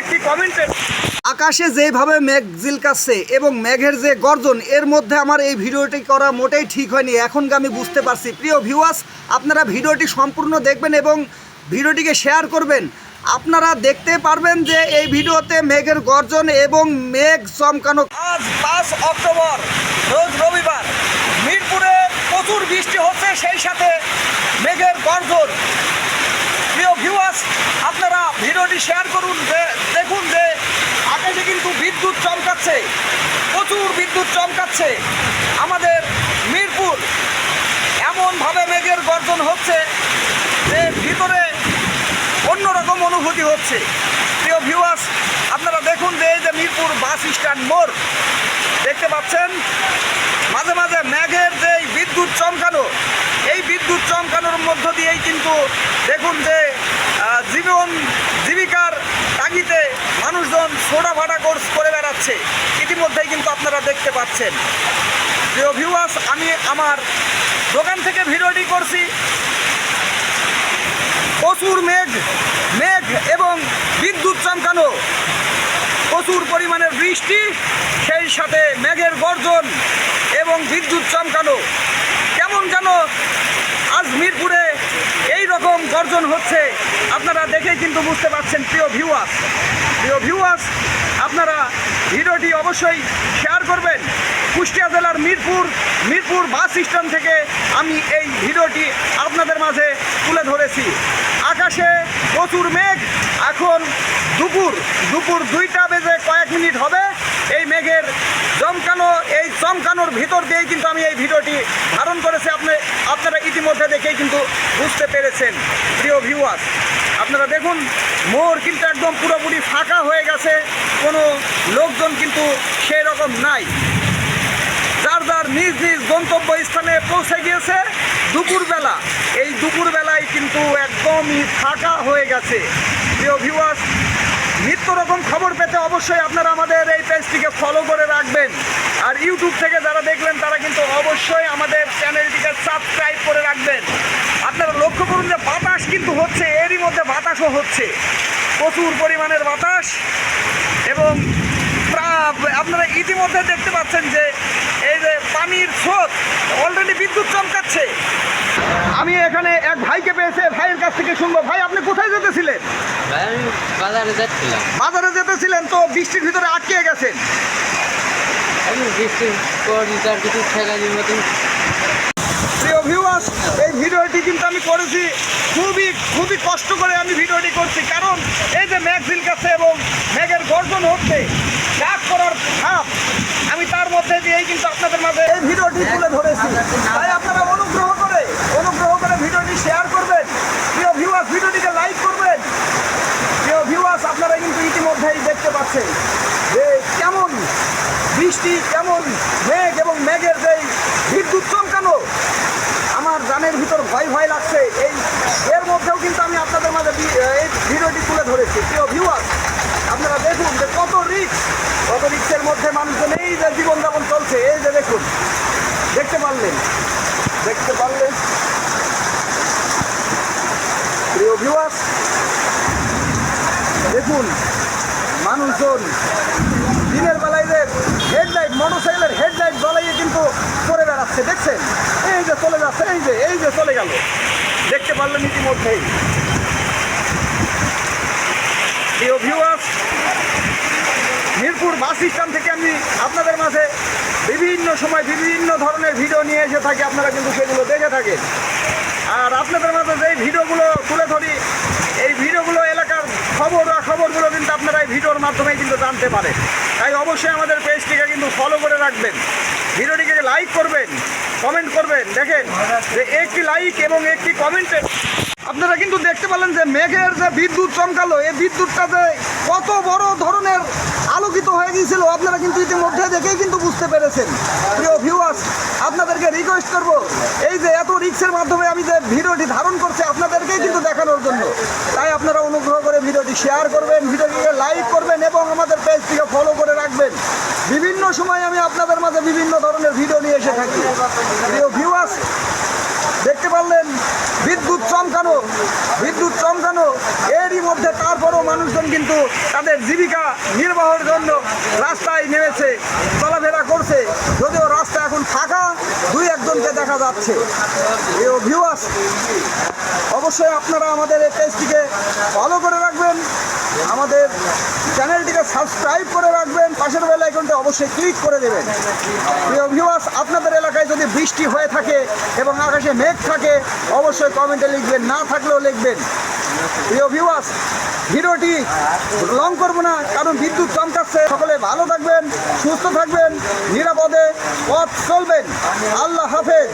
একটি আকাশে যেভাবে মেঘ জিলকাচ্ছে এবং মেঘের যে গর্জন এর মধ্যে আমার এই ভিডিওটি করা মোটেই ঠিক হয়নি। এখনকে আমি বুঝতে পারছি। প্রিয় ভিউয়ার্স আপনারা ভিডিওটি সম্পূর্ণ দেখবেন এবং ভিডিওটিকে শেয়ার করবেন। আপনারা দেখতে পারবেন যে এই ভিডিওতে মেঘের গর্জন এবং মেঘ চমকানো আজ পাঁচ অক্টোবর রোজ রবিবার মিরপুরে প্রচুর বৃষ্টি হচ্ছে সেই সাথে মেঘের গর্জন। প্রিয় ভিউয়ার্স আপনারা ভিডিওটি শেয়ার করুন যে দেখুন যে আকাশে কিন্তু বিদ্যুৎ চমকাচ্ছে, প্রচুর বিদ্যুৎ চমকাচ্ছে। আমাদের মিরপুর এমনভাবে মেঘের গর্জন হচ্ছে যে ভিতরে অন্যরকম অনুভূতি হচ্ছে। প্রিয় ভিউয়ার্স আপনারা দেখুন যে এই যে মিরপুর বাস স্ট্যান্ড মোড়, দেখতে পাচ্ছেন? মাঝে মাঝে মেঘের যে বিদ্যুৎ চমকানো, এই বিদ্যুৎ চমকানোর মধ্য দিয়েই কিন্তু দেখুন যে জীবন জীবিকার তাগিতে মানুষজন ছোটাফাটা কোর্স করে বেড়াচ্ছে। ইতিমধ্যেই কিন্তু আপনারা দেখতে পাচ্ছেন। প্রিয় ভিউয়ার্স আমি আমার দোকান থেকে ভিডিওটি করছি। প্রচুর মেঘ মেঘ এবং বিদ্যুৎ চমকানো। প্রচুর পরিমাণের বৃষ্টি, সেই সাথে মেঘের গর্জন এবং বিদ্যুৎ চমকানো। কেমন যেন আজ মিরপুরে গর্জন হচ্ছে। আপনারা দেখেই কিন্তু বুঝতে পারছেন, প্রিয় ভিউয়ার্স প্রিয় ভিউয়ার্স আপনারা ভিডিওটি অবশ্যই শেয়ার করবেন। কুষ্টিয়া জেলার মিরপুর মিরপুর বাস স্ট্যান্ড থেকে আমি এই ভিডিওটি আপনাদের মাঝে তুলে ধরেছি। আকাশে প্রচুর মেঘ, এখন দুপুর দুপুর দুইটা বেজে কয়েক মিনিট হবে। চমকানো, এই চমকানোর ভিতর দিয়েই কিন্তু আমি এই ভিডিওটি ধারণ করেছি। আপনি, আপনারা ইতিমধ্যে দেখেই কিন্তু বুঝতে পেরেছেন, প্রিয় ভিউয়ার্স আপনারা দেখুন মোর কিন্তু একদম পুরোপুরি ফাঁকা হয়ে গেছে। কোনো লোকজন কিন্তু সেই রকম নাই। যার যার নিজ নিজ গন্তব্য স্থানে পৌঁছে গিয়েছে দুপুরবেলা। এই দুপুরবেলায় কিন্তু একদমই ফাঁকা হয়ে গেছে। প্রিয় ভিউয়ার্স নিত্য রকম খবর পেতে অবশ্যই আপনারা আমাদের এই পেজটিকে ফলো করে রাখবেন। আর ইউটিউব থেকে যারা দেখলেন, তারা কিন্তু অবশ্যই আমাদের চ্যানেলটিকে সাবস্ক্রাইব করে রাখবেন। আপনারা লক্ষ্য করুন যে বাতাস কিন্তু হচ্ছে, এরই মধ্যে বাতাসও হচ্ছে। প্রচুর পরিমাণের বাতাস এবং আপনারা ইতিমধ্যে দেখতে পাচ্ছেন যে এই যে পানির স্রোত অলরেডি বিদ্যুৎ চমকাচ্ছে। আমি এখানে এক ভাইকে পেয়েছে ভাইয়ের কাছ থেকে শুনব। ভাই আপনি কোথায় যেতেছিলেন? বাজারে যাচ্ছিলাম। বাজারে যেতেছিলেন তো বৃষ্টির ভিতরে আটকে গেছেন? আমি বৃষ্টির পর তার কিছু ঠেকানির মতন। প্রিয় ভিউয়ার্স এই ভিডিওটি কিন্তু আমি করেছি। খুবই খুবই কষ্ট করে আমি ভিডিওটি করছি। কারণ এই যে মেঘ কাছে এবং মেঘের গর্জন হচ্ছে ডাক করার ভাব আমি তার মধ্যে দিয়েই কিন্তু আপনাদের মাঝে এই ভিডিওটি তুলে ধরেছি তাই আপনারা অনুগ্রহ করে অনুগ্রহ করে ভিডিওটি শেয়ার করবেন প্রিয় ভিউয়ার্স ভিডিওটিকে লাইক করবেন প্রিয় ভিউয়ার্স আপনারা কিন্তু ইতিমধ্যেই দেখতে পাচ্ছেন যে কেমন বৃষ্টি কেমন মেঘ এবং মেঘের যেই বিদ্যুৎ চমকানো আমার জানের ভিতর ভয় ভয় লাগছে এই এর মধ্যেও কিন্তু আমি আপনাদের মাঝে বি- এই ভিডিওটি তুলে ধরেছি। প্রিয় ভিউয়ার আপনারা দেখুন যে কত রিক্স কত রিক্সের মধ্যে মানুষজন এই যে জীবনযাপন চলছে, এই যে দেখুন, দেখতে পারলেন? দেখতে পারলেন? প্রিয় ভিউয়ার্স দেখুন, মানুষজন দিনের বেলায় যে হেডলাইট মোটরসাইকেলের হেডলাইট জ্বলাইয়ে কিন্তু করে বেড়াচ্ছে, দেখছেন? এই যে চলে যাচ্ছে, এই যে এই যে চলে গেল। দেখতে পারলেন ইতিমধ্যেই। প্রিয় ভিউয়ার্স মিরপুর বাস স্ট্যান্ড থেকে আমি আপনাদের মাঝে বিভিন্ন সময় বিভিন্ন ধরনের ভিডিও নিয়ে এসে থাকি। আপনারা কিন্তু সেগুলো দেখে থাকেন। আর আপনাদের মাঝে যেই ভিডিওগুলো তুলে ধরি, এই ভিডিওগুলো এলাকার খবর বা খবরগুলো কিন্তু আপনারা এই ভিডিওর মাধ্যমেই কিন্তু জানতে পারেন। তাই অবশ্যই আমাদের পেজটিকে কিন্তু ফলো করে রাখবেন। ভিডিওটিকে লাইক করবেন কমেন্ট করবেন, দেখেন যে একটি লাইক এবং একটি কমেন্টের আপনারা কিন্তু দেখতে পেলেন যে মেঘের যে বিদ্যুৎ চমকালো, এই বিদ্যুৎটা যে কত বড় ধরনের আলোকিত হয়ে গিয়েছিল, আপনারা কিন্তু ইতিমধ্যে দেখেই কিন্তু বুঝতে পেরেছেন। প্রিয় ভিউয়ার্স আপনাদেরকে রিকোয়েস্ট করব, এই যে এত রিক্সের মাধ্যমে আমি যে ভিডিওটি ধারণ করছি আপনাদেরকেই কিন্তু দেখানোর জন্য। তাই আপনারা অনুগ্রহ করে ভিডিওটি শেয়ার করবেন, ভিডিওটিকে লাইক করবেন এবং আমাদের পেজটিকে ফলো করে রাখবেন। সময় আমি আপনাদের মাঝে বিভিন্ন ধরনের ভিডিও নিয়ে এসে থাকি। প্রিয় ভিউয়ার্স দেখতে পারলেন, বিদ্যুৎ চমকানো বিদ্যুৎ চমকানো, এরই মধ্যে তারপরও মানুষজন কিন্তু তাদের জীবিকা নির্বাহের জন্য রাস্তায় নেমেছে, চলাফেরা করছে, যদিও রাস্তা এখন ফাঁকা, দুই একজনকে দেখা যাচ্ছে। প্রিয় ভিউয়ার্স অবশ্যই আপনারা আমাদের এই পেজটিকে ফলো করে রাখবেন, আমাদের চ্যানেলটিকে সাবস্ক্রাইব করে রাখবেন পাশের বেল আইকনটা অবশ্যই ক্লিক করে দেবেন। প্রিয় ভিউয়ার্স আপনাদের এলাকায় যদি বৃষ্টি হয়ে থাকে এবং আকাশে মেঘ থাকে, অবশ্যই কমেন্টে লিখবেন, না থাকলেও লিখবেন। প্রিয় ভিউয়ার্স ভিডিওটি লং করব না, কারণ বিদ্যুৎ চমকাচ্ছে। সকলে ভালো থাকবেন, সুস্থ থাকবেন, নিরাপদে পথ চলবেন। আল্লাহ হাফেজ।